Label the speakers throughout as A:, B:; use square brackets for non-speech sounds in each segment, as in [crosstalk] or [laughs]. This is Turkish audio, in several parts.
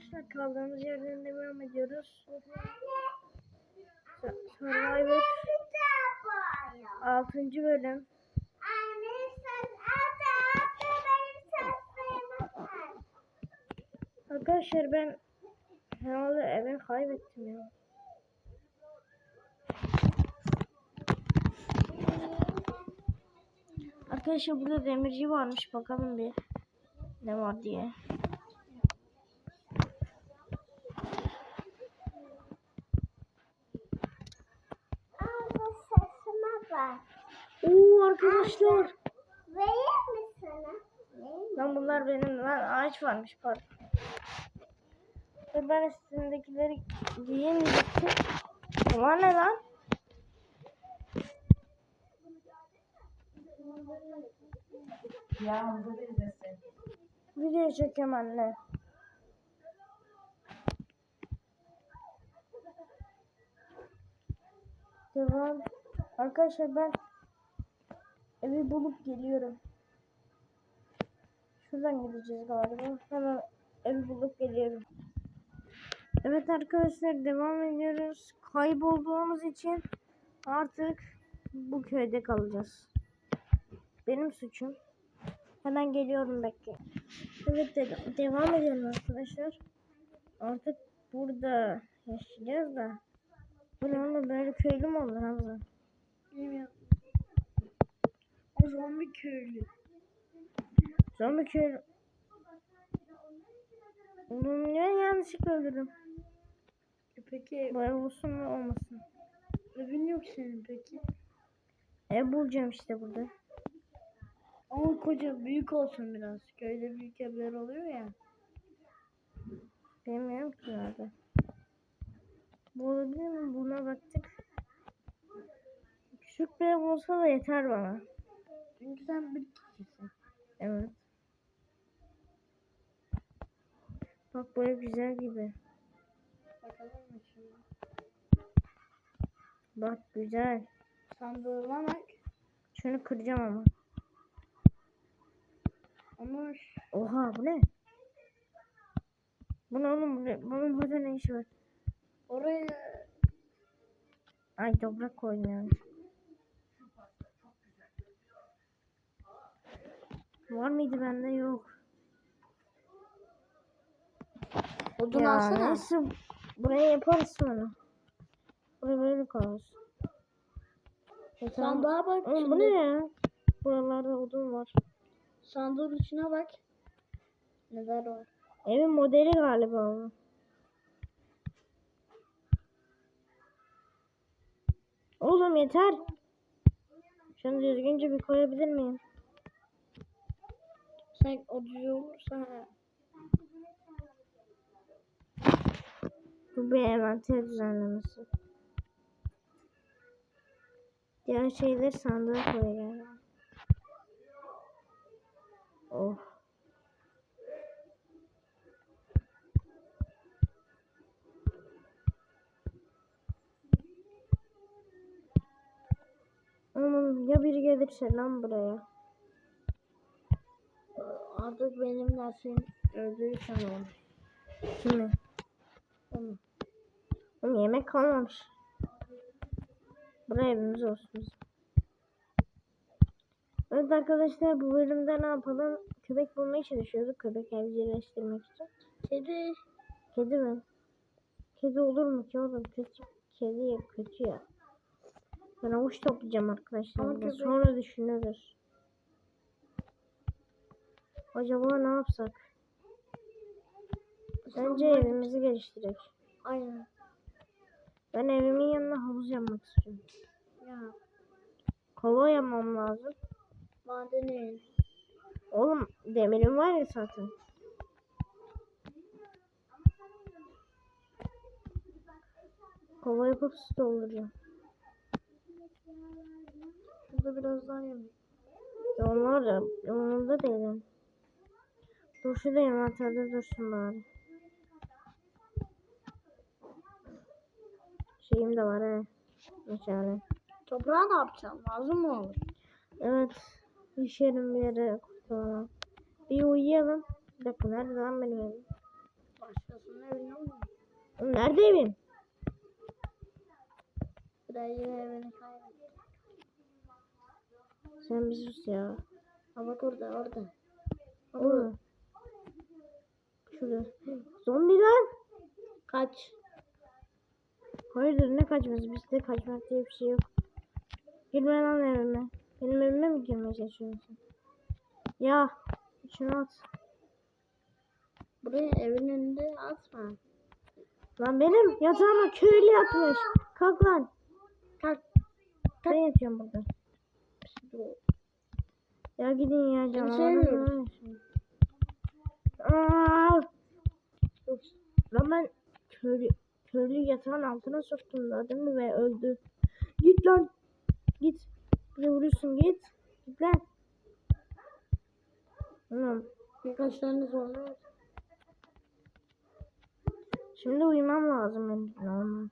A: arkadaşlar kaldığımız yerden devam ediyoruz. Su- Survivor 6. bölüm. Arkadaşlar ben herhalde eve kaybettim ya. Arkadaşlar burada demirci varmış bakalım bir ne var diye. Oo arkadaşlar.
B: Vereyim mi sana?
A: Lan bunlar benim lan ağaç varmış pardon. Ve ben üstündekileri giyemeyecektim. Bunlar ne lan?
C: Ya.
A: Video çekiyorum anne. Devam. Arkadaşlar ben evi bulup geliyorum. Şuradan gideceğiz galiba. Hemen evi bulup geliyorum. Evet arkadaşlar devam ediyoruz. Kaybolduğumuz için artık bu köyde kalacağız. Benim suçum. Hemen geliyorum bekle. Evet de- devam edelim arkadaşlar. Artık burada yaşayacağız da. Bu ne oğlum böyle köylü mü olur Hamza?
B: Bilmiyorum. Zombi köylü.
A: Zombi köylü. Oğlum niye yanlışlıkla öldürdüm?
B: E peki
A: ev olsun mu olmasın?
B: evin yok senin peki.
A: Ev bulacağım işte burada.
B: Ama koca büyük olsun biraz. Köyde büyük evler oluyor ya.
A: Bilmiyorum ki nerede. Bu olabilir mi? Buna baktık. Küçük bir ev olsa da yeter bana.
B: Çünkü sen bir kişisin.
A: Evet. Bak ev güzel gibi.
B: Bakalım mı şimdi?
A: Bak güzel.
B: Sandığına bak.
A: Şunu kıracağım ama.
B: Ama
A: Oha bu ne? Bu ne oğlum? Bu ne? Bunun burada ne işi var?
B: oraya
A: Ay toprak koydum yani. Var mıydı bende? Yok.
B: odun
A: ya
B: alsana.
A: neyse. Buraya yaparız sonra. Buraya böyle kalır. E.
B: Sandığa bak
A: Oğlum bu ne ya? Buralarda odun var.
B: Sandığın içine bak. Neler var?
A: Evin modeli galiba bu. Oğlum yeter. Şunu düzgünce bir koyabilir miyim?
B: Sen o düzü olursa
A: Bu bir envanter düzenlemesi. Diğer şeyleri sandığa koyacağım. Oh. Oğlum ya biri gelirse lan buraya.
B: Artık benim neslin öldürürsen olur.
A: Kimi?
B: Onu.
A: Oğlum yemek kalmamış. Buraya evimiz olsun bizim. Evet arkadaşlar bu bölümde ne yapalım? Köpek bulmaya çalışıyorduk. Köpek evcilleştirmek için.
B: Kedi.
A: Kedi mi? Kedi olur mu ki oğlum? Kötü. Kedi ya kötü ya. Ben avuç toplayacağım arkadaşlar. Sonra düşünürüz. Acaba ne yapsak? Bence evimizi geliştirek.
B: Aynen.
A: Ben evimin yanına havuz yapmak istiyorum.
B: Ya.
A: Kova yapmam lazım.
B: Madenin.
A: Oğlum demirim var ya zaten. Kova yapıp su dolduracağım.
B: Burada biraz daha yemek.
A: Onlar da umurumda değilim. Dur şurada envanterde dursun bari. Şeyim de var he. Meşale.
B: Toprağı ne yapacaksın? Lazım mı olur?
A: Evet. Düşerim bir yere kurtulalım. Bir uyuyalım. Bir dakika nerede lan benim evim?
B: Başkasının olmuyor.
A: Oğlum Nerede evin?
B: Buraya yine evini kaybettim.
A: Sen bir sus ya.
B: Ha bak orada orada.
A: Şurada. Zombi lan.
B: Kaç.
A: Hayırdır ne kaçması? Bizde kaçmak diye bir şey yok. Girme lan evime. Benim evime mi girmeye çalışıyorsun? Ya. Şunu at.
B: Buraya evin önünde atma.
A: Lan benim yatağıma köylü yatmış. Kalk lan.
B: Kalk.
A: Ben yatıyorum burada. Ya gidin ya canavarlar.
B: sevmiyoruz.
A: Aa! Lan ben köylü, köylü yatağın altına soktum da değil mi ve öldü. Git lan. Git. De vuruyorsun git. Git lan. Oğlum,
B: Birkaç tane sonra
A: şimdi uyumam lazım benim normal.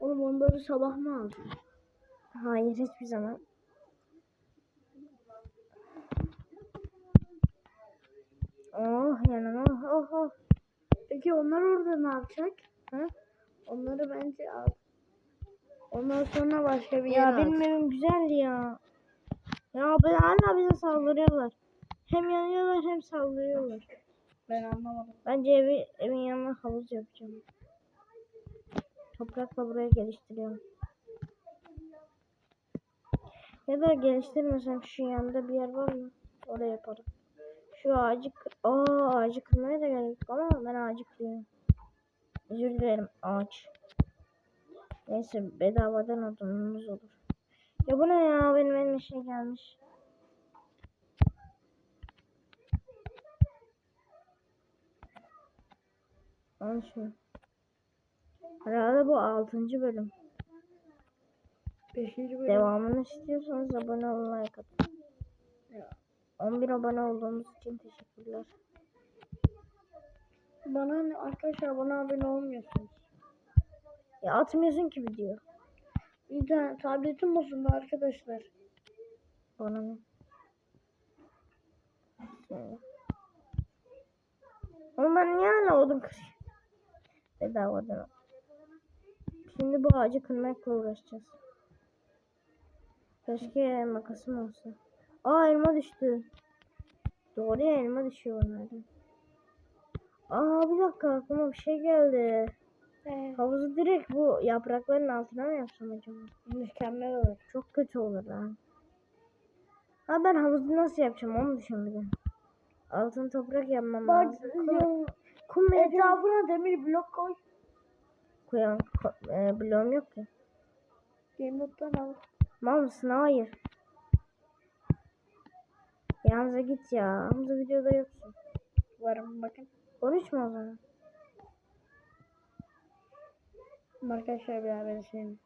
B: Oğlum onları sabah mı aldın?
A: Hayır hiçbir zaman. Oh yanıma oh oh.
B: Peki onlar orada ne yapacak?
A: Ha?
B: Onları bence al. Ondan sonra başka bir
A: Ya
B: yere
A: benim
B: at.
A: evim güzeldi ya. Ya ben hala bize saldırıyorlar. Hem yanıyorlar hem saldırıyorlar.
B: Ben anlamadım.
A: Bence evi, evin yanına havuz yapacağım. Toprakla burayı geliştiriyorum. Ya da geliştirmesem şu yanda bir yer var mı? Oraya yaparım. Şu ağacı. Aa, ağacı kırmaya da yok ama ben ağacı kırıyorum. Özür dilerim ağaç. Neyse bedavadan odunumuz olur. Ya bu ne ya benim elime şey gelmiş. Al şunu. Herhalde bu 6. bölüm.
B: Beşinci bölüm.
A: Devamını istiyorsanız abone olmayı like atın.
B: Ya.
A: 11 abone olduğumuz için teşekkürler.
B: Bana arkadaşlar bana abone olmuyorsunuz.
A: Ya atmıyorsun ki video.
B: Tane tabletim bozuldu arkadaşlar.
A: Bana ne? Ben niye hala odun kırıyorum? Bedavadan. Şimdi bu ağacı kırmakla uğraşacağız. Keşke makasım olsa. Aa elma düştü. Doğru ya elma düşüyor onlardan. Aa bir dakika aklıma bir şey geldi.
B: Ee,
A: Havuzu direkt bu yaprakların altına mı yapsam acaba?
B: mükemmel olur.
A: Çok kötü olur lan. Ha ben havuzu nasıl yapacağım onu düşün bir de. Altın toprak yapmam
B: Bak
A: lazım. Kum, kum
B: etrafına demir blok koy.
A: Koyan ko- e, bloğum yok ki.
B: Game mode'dan al.
A: Mal mısın? Hayır. Ya Hamza git ya. Hamza videoda yoksun.
B: Varım bakın.
A: Konuşma o zaman.
B: Arkadaşlar bir beni sevin.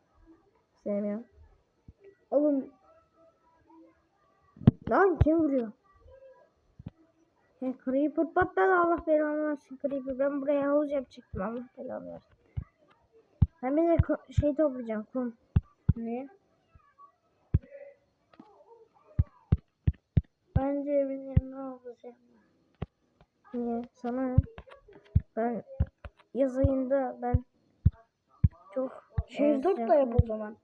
A: Sevmiyorum.
B: Oğlum
A: Lan kim vuruyor? He Creeper patladı Allah belanı versin Creeper. Ben buraya havuz yapacaktım Allah belanı versin. Ben bir de şey toplayacağım kum.
B: ne? Bence evin yanına alacağım.
A: Niye? Sana ne? Ben yaz ayında ben çok
B: Şey
A: Evet,
B: dört da yap o zaman.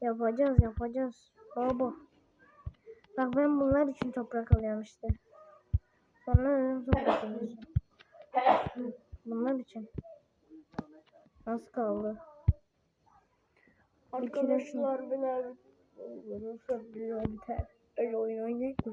A: Yapacağız yapacağız. Baba. Bak ben bunlar için toprak alıyorum işte. Sonra öyle toprak alıyorsun. Bunlar için. Az kaldı.
B: Arkadaşlar biler Nasıl biliyor biter. Öyle oyun oynayacak mı?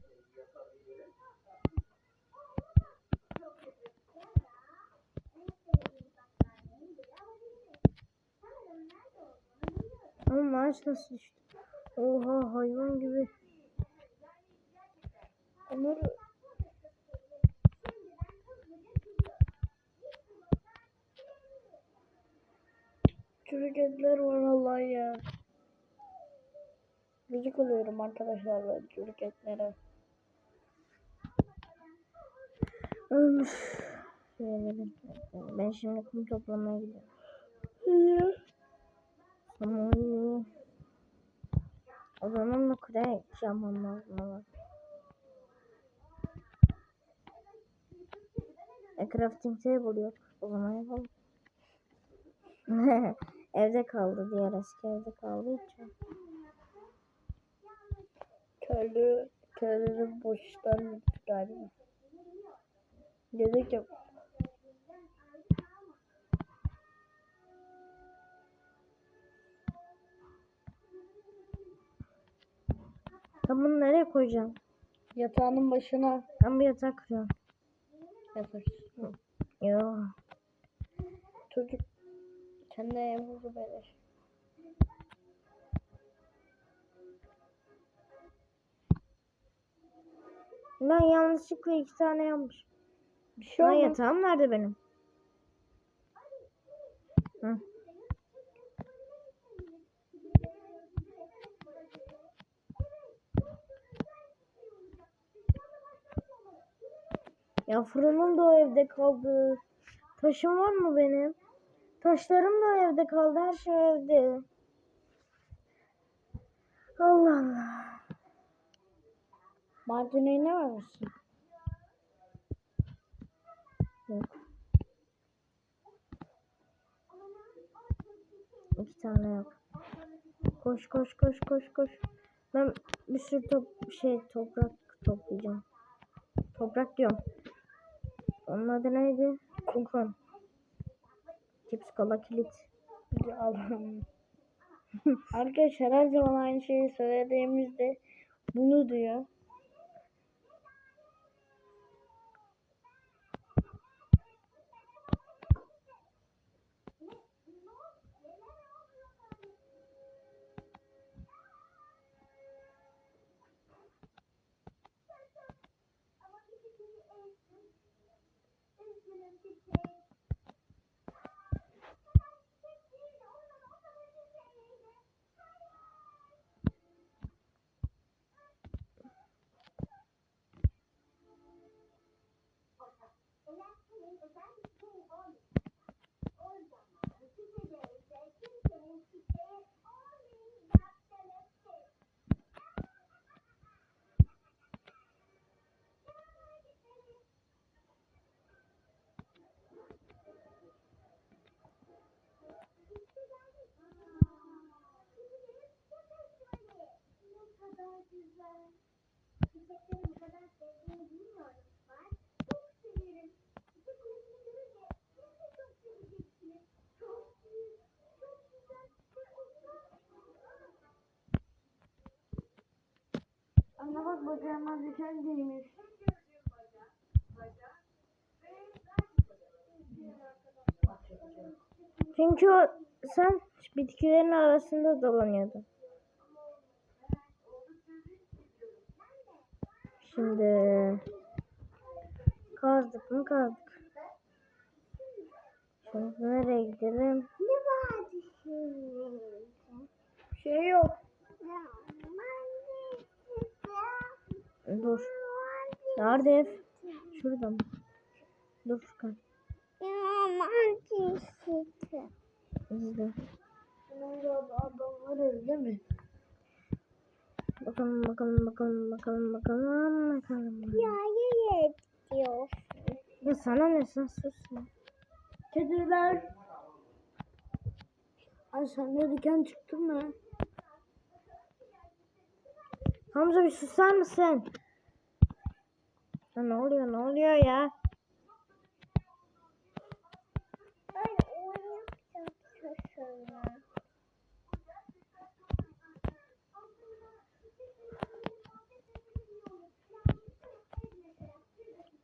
A: Ama maaş nasıl düştü? Oha hayvan gibi.
B: Çürük etler var Allah ya. Gıcık oluyorum arkadaşlar ben
A: bir- Ben şimdi kum toplamaya gidiyorum. İyi. O zaman da yapmam lazım ama. E, crafting table yok. O zaman yapalım. [laughs] evde kaldı diğer eski evde kaldığı için.
B: Köylü, köylünün boştan galiba. Dedik ya
A: Ben bunu nereye koyacağım?
B: yatağının başına
A: Ben bir yatak kuruyorum.
B: yatarsın.
A: Yo.
B: Çocuk kendi evimizi verir.
A: Ben yanlışlıkla iki tane yapmış.
B: Bir şey
A: Şu an
B: olmaz.
A: yatağım nerede benim? Hı. Ya fırınım da o evde kaldı. Taşım var mı benim? Taşlarım da o evde kaldı. Her şey evde. Allah Allah.
B: Malzemeyi ne vermişsin?
A: Yok. İki tane yok. Koş koş koş koş koş. Ben bir sürü top şey toprak toplayacağım. Toprak diyorum. Onun adı neydi? Kunkon. Cips kola kilit.
B: Allah'ım. Arkadaşlar her zaman aynı şeyi söylediğimizde bunu diyor. influenced Anne bak bacağıma diken değmiş.
A: Çünkü sen bitkilerin arasında dolanıyordun. Şimdi kazdık mı kazdık. Şimdi nereye gidelim?
B: Şey yok.
A: Dur. Nerede ev? Şurada mı? Dur Furkan. İzle.
B: Adamlar evde mi?
A: Bakalım bakalım bakalım bakalım bakalım bakalım. Ya,
B: diyor.
A: ya sana ne sen sus ya.
B: Kediler. Ay sende diken çıktı mı?
A: Hamza bir susar mısın? Ya ne oluyor ne oluyor ya?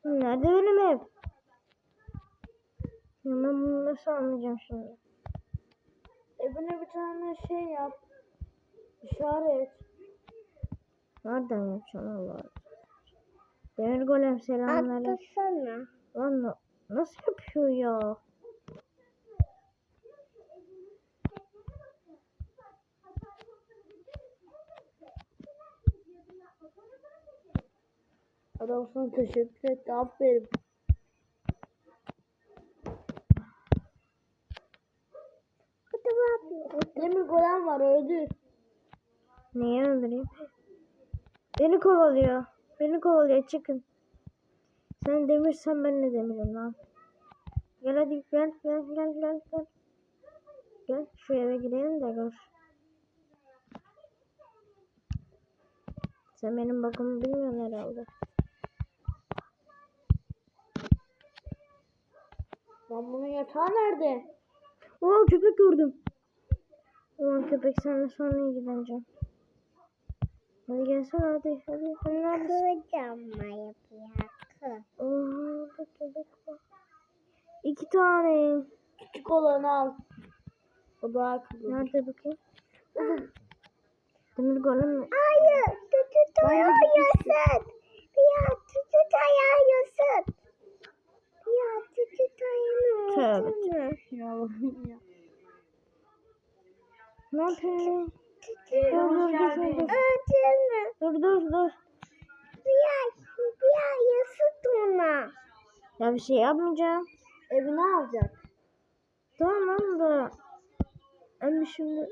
A: Nerede benim ev? Ben bunu nasıl anlayacağım şimdi?
B: Evine bir tane şey yap. İşaret.
A: Nereden yapacağım Allah. Demir golem selamünaleyküm.
B: Atlasana.
A: Lan na- nasıl yapıyor ya?
B: Adam sana teşekkür etti. Aferin. Demir golem var öldü.
A: Niye öldüreyim? Beni kovalıyor. Beni kovalıyor çıkın. Sen demirsen ben de demirim lan. Gel hadi gel gel gel gel gel. Gel şu eve girelim de gör. Sen benim bakımı bilmiyorsun herhalde.
B: Lan bunun yatağı nerede?
A: Oo köpek gördüm. Ulan köpek senle sonra ilgileneceğim. Hadi gelsene hadi hadi. Neredesin?
B: Kıracağım yapıyor.
A: Oo köpek var. İki tane.
B: Küçük olanı al. O daha akıllı.
A: Nerede bakayım? Demir golem mi?
B: Hayır. Tutu ayıyorsun. Ya tutu ayıyorsun. Tutu ayıyorsun.
A: Tövbe.
B: Ya Allah'ım ya.
A: Ne yapıyorsun? Dur dur dur dur. dur. Dur dur dur.
B: Ya, ya yasıt ona.
A: Ya bir şey yapmayacağım.
B: Evine alacak.
A: Tamam da. Ben şimdi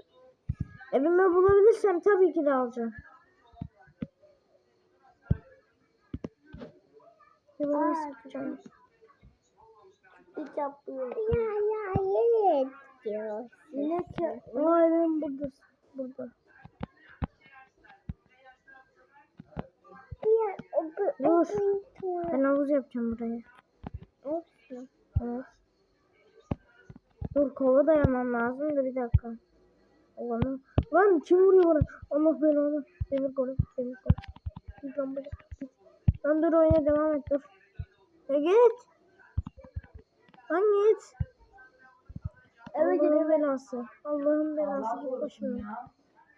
A: evime bulabilirsem tabii ki de alacağım. Evime sıkacağım.
B: Hiç yapmıyor. Ya ya evet diyor.
A: Yine ki. Evim burada. Burada. Dur. Ben havuz yapacağım buraya.
B: Olsun.
A: Evet. Dur kova dayamam lazım da bir dakika. Ulan, lan kim vuruyor bana? Allah belanı. Demir golü. Demir. Git. Lan dur oyuna devam et dur. Ya git. Lan git.
B: Eve gidin.
A: belası. Allah'ın belası git başımdan.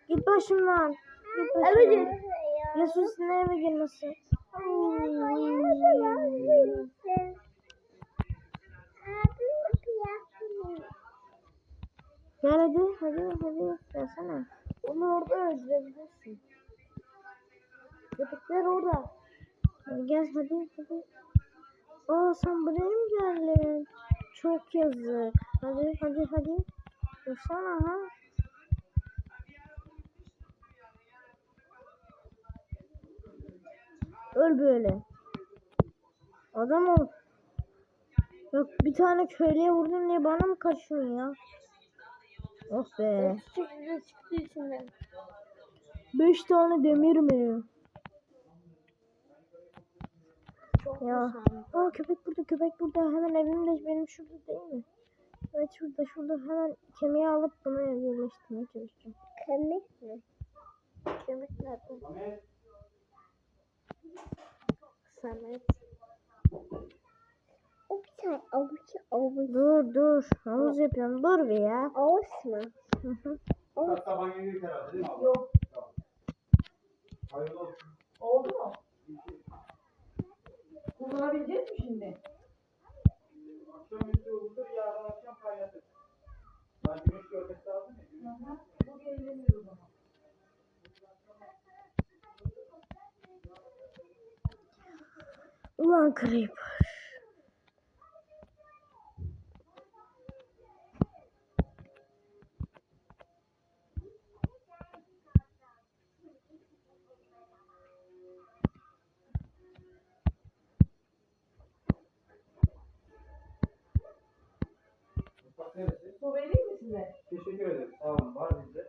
A: Git başımdan. Git
B: Eve
A: başımdan.
B: gidin.
A: Ya sus ne eve girmesi. Gel hadi hadi hadi. Gelsene.
B: Onu orada öldürebilirsin. Köpekler orada.
A: Gel hadi hadi. Aa sen buraya mı geldin? Çok yazık. Hadi hadi hadi. Dursana ha. Öl böyle. Adam ol. Yok bir tane köylüye vurdun diye bana mı kaçıyorsun ya? Oh be.
B: Çıktı içinden.
A: Beş tane demir mi?
B: Çok
A: Ya. Aa köpek burada köpek burada hemen evimde benim şurada değil mi? Evet şurada şurada hemen kemiği alıp bunu yerleştirmeye çalışacağım.
B: Kemik mi? Kemik nerede? Samet. O bir tane avuç avuç.
A: Dur dur havuz yapıyorum dur bir ya.
B: Avuç mu?
A: Hı hı.
D: Hatta banyo girdik herhalde değil mi?
C: Yok.
D: Tamam. Hayırlı olsun.
C: Oldu mu? Kullanabileceğiz mi şimdi?
D: Akşam üstü olur, yarın akşam kaynatır. Ben güneş görmesi lazım ya.
C: Bu eğlenir o zaman.
A: Ulan kırayım.
D: Teşekkür ederim. Sağ olun. Var bizde.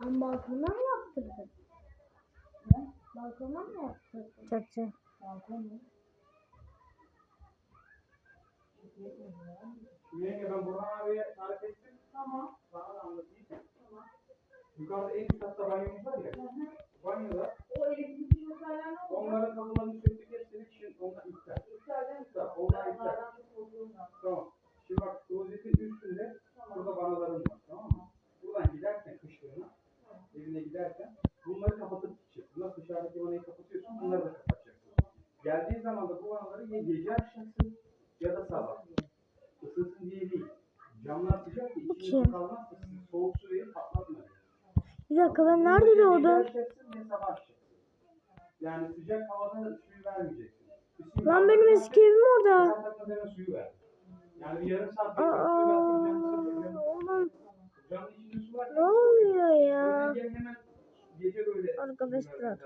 B: Ama balkona mı yaptırdın?
C: Ne?
B: Balkona mı yaptırdın?
A: Çak çak.
C: Balkon mu?
D: Yenge ben Burhan abiye tarif ettim.
C: Tamam.
D: Sana da anlatayım. Yukarıda en üst katta banyomuz var ya. Banyoda
C: O elektrikli şoförler ne olacak?
D: onların kapılarını söktük hepsini için onlar iptal.
C: İçeriden
D: İptal. Onlar iptal.
C: Onlardan çok korkuyorum ben.
D: Tamam. Şimdi bak klozetin üstünde burada vanaların var tamam mı? Buradan giderken kışlığına evine giderken bunları kapatıp gideceksin. Nasıl dışarıdaki vanayı kapatıyorsun bunları da Camlar sıcak ya.
A: Bu
D: içine su
A: kim?
D: kalmazsa soğuk su verin patlatma.
A: Bir dakika ben nerede
D: Ne
A: doğdum?
D: açacaksın ne sabah açacaksın. Yani sıcak havada da suyu vermeyeceksin. Kışın
A: Lan benim eski evim orada.
D: Sıcak takmadan suyu ver. Yani bir yarım saat
A: Aa,
D: bekle suyu ver.
A: oğlum
D: Camın içinde su var.
A: ne oluyor ya?
D: Gece hemen gece böyle.
A: Arkadaşlar.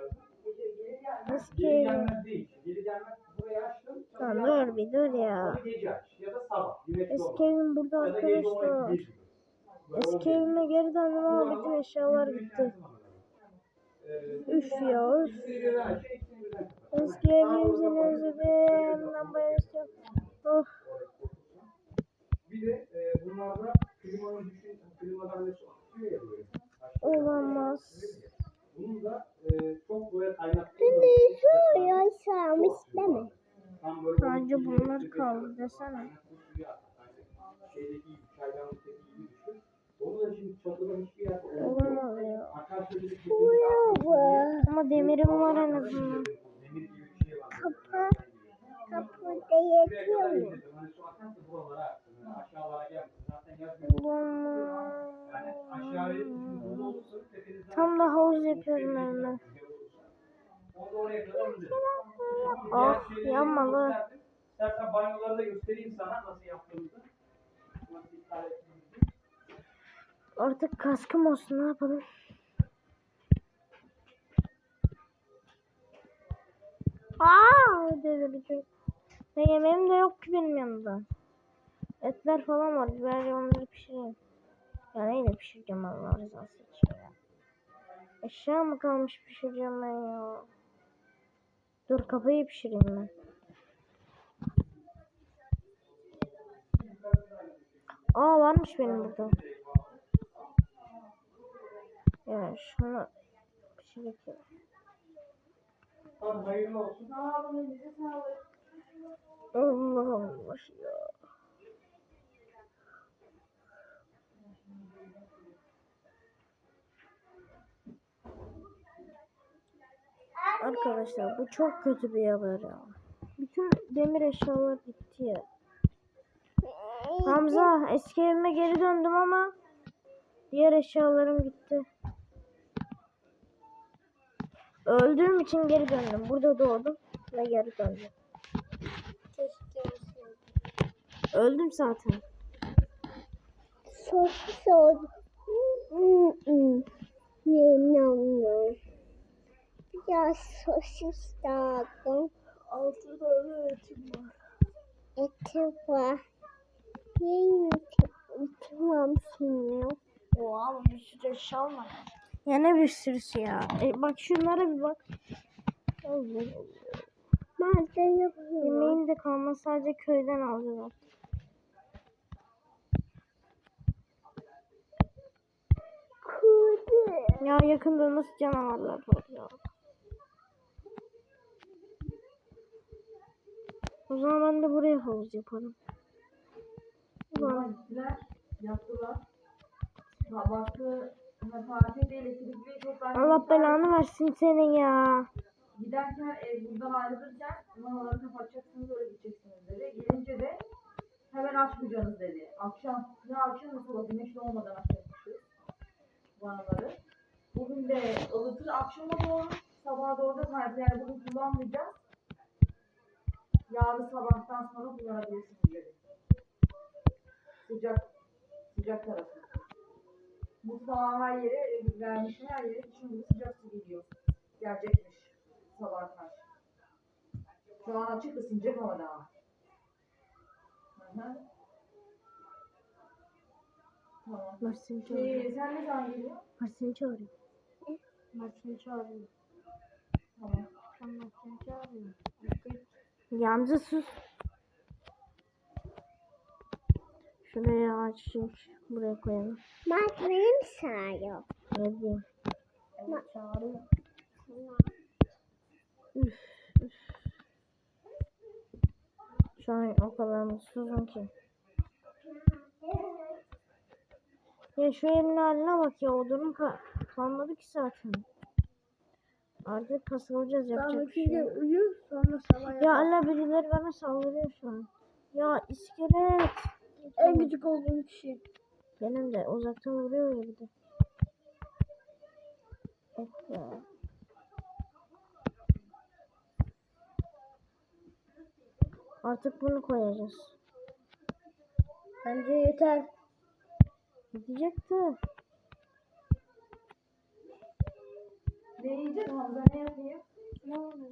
A: Eski
D: Geri
A: evim.
D: gelmez değil. Geri gelmez. Burayı açtım. sonra
A: Lan dur bir dur ya.
D: Ya da
A: Eski evim burada
D: Ya da
A: arkadaşlar. Eski evime geri döndüm ama bütün eşyalar gitti. Üf ya üf. Eski evimizi özledim. Ben bayağı istiyorum. Oh.
D: Bir de ya böyle.
A: Olamaz.
D: Bunun da çok böyle kaynattığında
B: yaşamış deme.
D: Tam böyle
A: Sadece bunlar kaldı desene.
D: Hani da
A: Olamaz ya.
D: Kesinlikle
A: Ama demirim var en azından.
D: Şey.
B: Kapı. Yatıyor mu?
D: indirdim. Hani olursa tepenizden
A: Tam da havuz yapıyorum evime.
D: Onu da oraya kadar indir.
A: Ah,
D: gösterdim. İstersen banyoları da göstereyim sana nasıl yaptığımızı.
A: Artık kaskım olsun ne yapalım. Aa delireceğim. Ne yemeğim de yok ki benim yanımda. Etler falan var. Ben onları pişireyim. Ya neyle pişireceğim Allah rızası için ya. Eşya mı kalmış pişireceğim ben ya. Dur kafayı pişireyim ben. Aa varmış benim burada. Ya şunu pişireyim.
D: Hadi hayırlı olsun.
A: Allah Allah ya. Arkadaşlar bu çok kötü bir haber ya. Bütün demir eşyalar gitti ya. Hamza eski evime geri döndüm ama diğer eşyalarım gitti. Öldüğüm için geri döndüm. Burada doğdum ve geri döndüm. Öldüm zaten.
B: Sosis oldu. Yemiyorum. Biraz sosis aldım.
A: Altı tane etim var.
B: Eti var. Yiyin bitirmem şimdi.
A: Oha bir sürü eşya var. Ya ne bir sürüsü ya. E, bak şunlara bir bak. Allah Allah.
B: Ben de yapıyorum.
A: Yemeğim de kalmaz sadece köyden alacağız. Ya yakında nasıl canavarlar var ya. O zaman ben de buraya havuz yaparım.
C: Gittiler, yaptılar. Sabahsı Fatih de elektrikli
A: Allah belanı versin senin ya.
C: Giderken e, buradan ayrılırken manaları kapatacaksınız öyle gideceksiniz dedi. Gelince de hemen açmayacaksınız dedi. Akşam ne akşam nasıl olur güneş doğmadan açacakmışız vanaları. Bugün de ılıtır akşama doğru sabaha doğru da kaydı. Yani bugün kullanmayacağız. Yarın sabahtan sonra kullanabilirsiniz dedi. Sıcak sıcak tarafı. Mutfağa her yere e, vermiş her yere şimdi sıcak su geliyor. Gelecekmiş sabah karşı. Şu an açık ısınacak ama daha. Hı hı. Tamam.
A: Mersin çağırıyor.
C: Ee, sen ne zaman geliyorsun?
A: Mersin çağırıyor. Mersin çağırıyor.
C: Tamam.
A: Mersin çağırıyor. Yalnızca sus. Şuraya açayım. Buraya koyalım.
B: Bak benim? Evet,
A: çağırıyor. Üf, üf. Şu an o kadar mutsuzum ki. Ya şu evin haline bak ya ka kalmadı ki zaten. Artık kasılacağız yapacak bir şey yok.
B: uyu sonra sabah
A: Ya Allah birileri bana saldırıyor şu an. Ya iskelet.
B: En küçük olduğum kişi.
A: Benim de uzaktan vuruyor ya bir de. Oh ya. Artık bunu koyacağız.
B: Bence yeter.
A: Gidecekti.
C: Ne yiyeceğiz Hamza ne yapayım?
B: Ne oldu?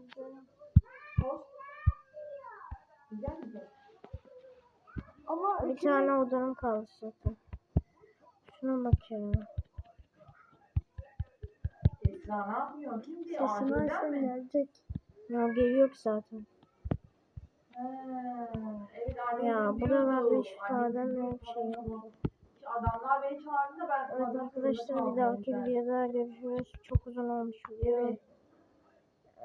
C: Tost. Yiyecek misin?
B: Ama
A: Bir tane odanım kaldı zaten. Şuna bak ya.
C: Esra ne yapıyorsun? Kim diyor?
B: sesini
C: Acilden
B: açsan
C: mi?
B: gelecek.
A: Ya geliyor ki zaten.
C: Ha, evet annem
A: Ya buralarda faden
C: diyordu
A: yok bir şey yok.
C: Adamlar beni çağırdı da ben
A: Evet arkadaşlar bir dahaki videoda görüşürüz. Çok uzun olmuş video.
C: Evet.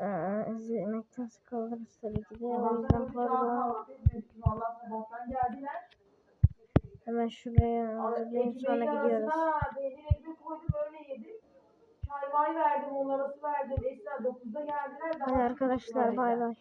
A: Ee, izlemekten sıkıldınız tabii ki de. O yüzden pardon. Hemen şuraya hazırlayayım sonra gidiyoruz.
C: peynir ekmek koydum öyle yedim. Çay may verdim onlara su verdim. Esra 9'da geldiler.
A: Hadi arkadaşlar bay bay.